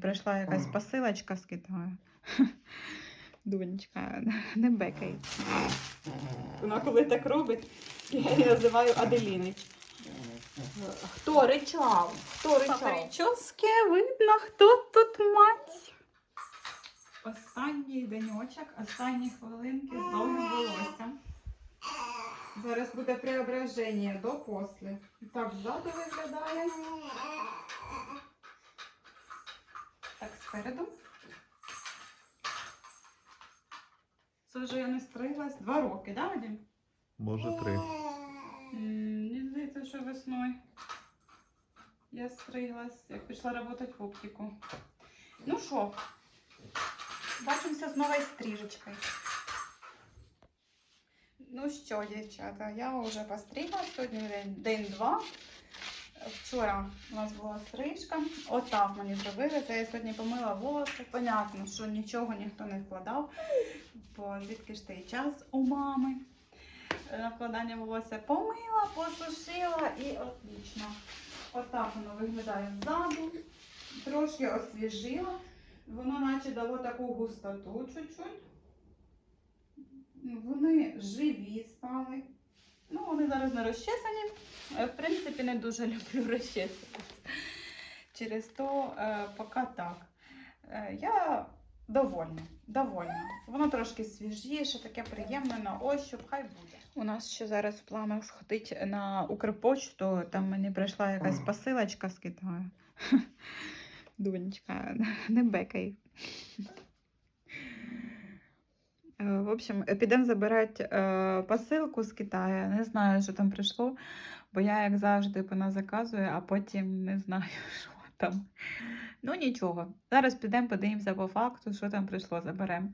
прийшла якась посилочка з Китаю. Донечка, не бекай. Вона коли так робить, я її називаю Аделінич. Хто ричав? Хто ричав? Прически видно, хто тут мать. Останній денечок, останні хвилинки з довгим волоссям. Зараз буде преображення до после. Так ззаду виглядає. Спереду. Це вже я не стриглась два роки, да, Вадим? Може три. Мені здається, що весною я стриглась, як пішла працювати в оптику. Ну що, бачимося з новою стрижечкою. Ну що, дівчата, я вже постригла, сьогодні день, день-два. Вчора у нас була стрижка. Отак мені зробили. Це я сьогодні помила волоси. Понятно, що нічого ніхто не вкладав, бо звідки ж той час у мами. На вкладання волосся помила, посушила і отлично. Отак воно виглядає ззаду. Трошки освіжила. Воно наче дало таку густоту чуть-чуть. Вони живі стали. Ну, вони зараз не розчесані. Е, В принципі, не дуже люблю розчесуватися. Через то е, поки так. Е, я довольна. довольна. Воно трошки свіжіше, таке приємне на ощуп, хай буде. У нас ще зараз в планах сходити на Укрпочту. Там мені прийшла якась посилочка з Китаю. Донечка, не бекай. Е, В общем, підемо забирати е, посилку з Китаю. Не знаю, що там прийшло, бо я, як завжди, вона заказує, а потім не знаю, що там. Ну нічого. Зараз підемо, подивимося по факту, що там прийшло, заберемо.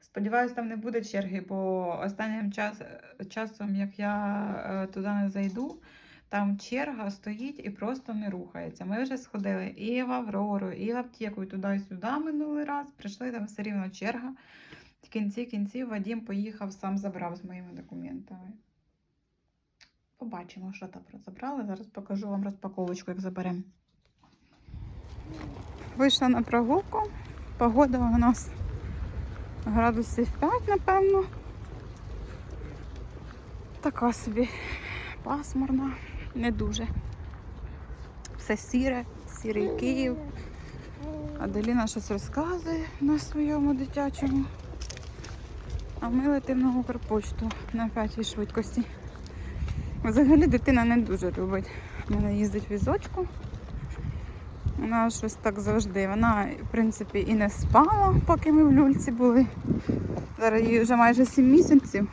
Сподіваюсь, там не буде черги, бо останнім час, часом, як я е, туди не зайду, там черга стоїть і просто не рухається. Ми вже сходили і в Аврору, і в аптеку, і туди, і сюди минулий раз. Прийшли там все рівно черга. В кінці кінців Вадім поїхав, сам забрав з моїми документами. Побачимо, що там забрали. Зараз покажу вам розпаковочку, як заберемо. Вийшла на прогулку. Погода у нас градусів 5, напевно. Така собі пасмурна, не дуже. Все сіре, сірий Київ. Аделіна щось розказує на своєму дитячому. А ми летимо на Укрпочту на п'ятій швидкості. Взагалі дитина не дуже любить. Вона їздить візочку. Вона щось так завжди. Вона, в принципі, і не спала, поки ми в люльці були. Зараз їй вже майже 7 місяців.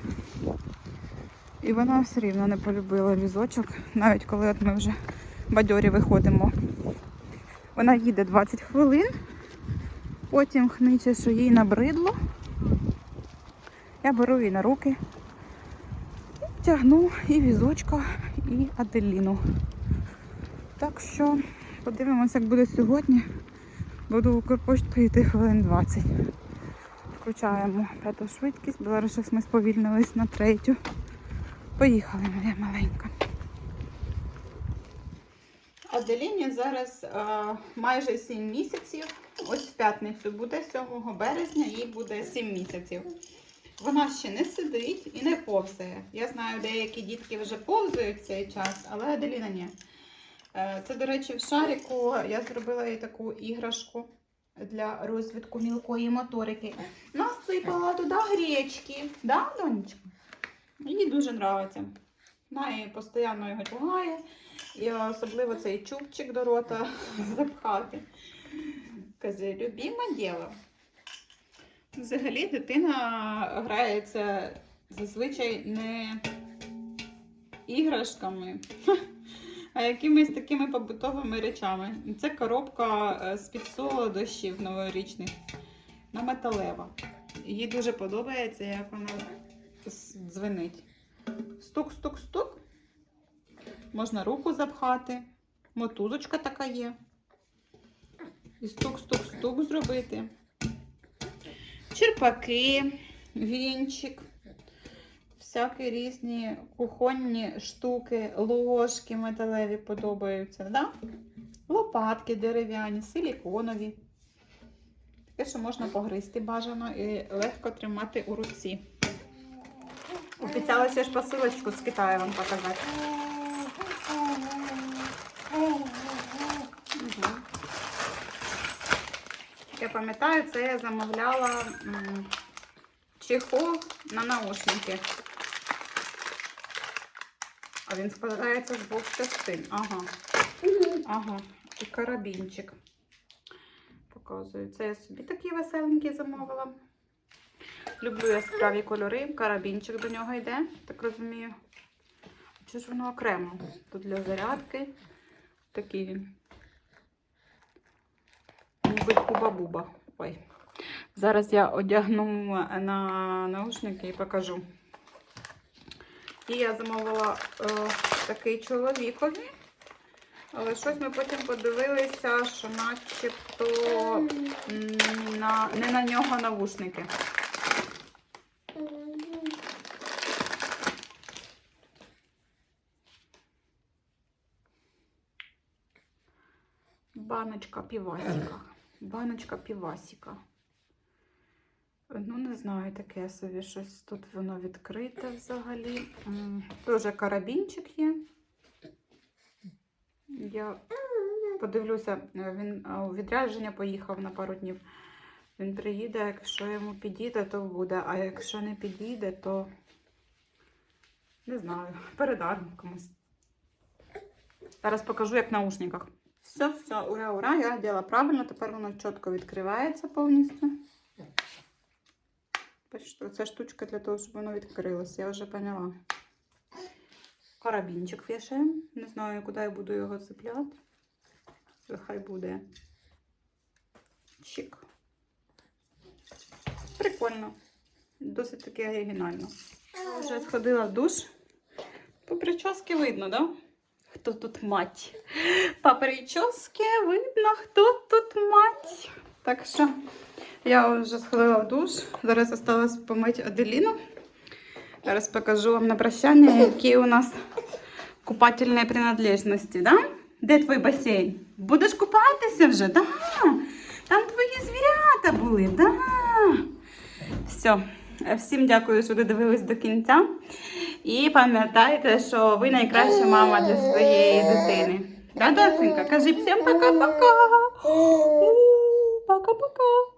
І вона все рівно не полюбила візочок, навіть коли от ми вже бадьорі виходимо. Вона їде 20 хвилин, потім хниче, що їй набридло. Я беру її на руки, тягну і візочка, і Аделіну. Так що подивимося, як буде сьогодні. Буду в Укрпошту йти хвилин 20. Включаємо п'яту швидкість, бо щось ми сповільнились на третю. Поїхали, моя маленька. Аделіні зараз е, майже 7 місяців. Ось в п'ятницю буде 7 березня, їй буде 7 місяців. Вона ще не сидить і не повзає. Я знаю, деякі дітки вже повзають цей час, але Аделіна ні. Е, Це, до речі, в шарику я зробила їй таку іграшку для розвитку мілкої моторики. Насипала туди гречки. Да, донечка? Їй дуже подобається. Вона і постійно його тягає. І особливо цей чубчик до рота запхати. Каже, любиме діло. Взагалі дитина грається зазвичай не іграшками, а якимись такими побутовими речами. Це коробка е, з-під солодощів новорічних на металева. Їй дуже подобається, як вона дзвенить. Стук-стук-стук. Можна руку запхати. Мотузочка така є. І стук-стук-стук зробити. Черпаки, вінчик, всякі різні кухонні штуки, ложки металеві подобаються, да? лопатки дерев'яні, силіконові. Таке, що можна погризти бажано і легко тримати у руці. Обіцяла ще ж посилочку з Китаю вам показати. Я пам'ятаю, це я замовляла чехол на наушники. А він складається з двох частин. Ага. Ага. І карабінчик. Показую. Це я собі такий веселенький замовила. Люблю яскраві кольори. Карабінчик до нього йде, так розумію. Чи ж воно окремо? Тут для зарядки. Такий він. Ніби куба-буба. Ой. Зараз я одягну на наушники і покажу. І я замовила е, такий чоловікові. Але щось ми потім подивилися, що начебто на, не на нього навушники. Баночка півасіка. Баночка півасіка. Ну, не знаю, таке собі щось. Тут воно відкрите взагалі. Дуже карабінчик є. Я подивлюся, він у відрядження поїхав на пару днів. Він приїде, якщо йому підійде, то буде. А якщо не підійде, то не знаю, передармо комусь. Зараз покажу, як в наушниках. Все, все, ура, ура, я робила правильно, тепер воно чітко відкривається повністю. Це штучка для того, щоб воно відкрилося, я вже поняла. Карабінчик вішаємо. Не знаю, куди я буду його цепляти. Хай буде. Чик. Прикольно. Досить таки оригінально. Вже сходила в душ. По прически видно, да? Хто тут мать? По прически видно, хто тут мать. Так що я вже сходила в душ. Зараз осталось помити Аделіну. Зараз покажу вам на прощання, які у нас купательні принадлежності, да? Де твій басейн? Будеш купатися вже? Да. Там твої звірята були, да. Все. Всім дякую, що додивились до кінця. І пам'ятайте, що ви найкраща мама для своєї дитини. Да, доценька? Кажи всім пока-пока. Пока-пока.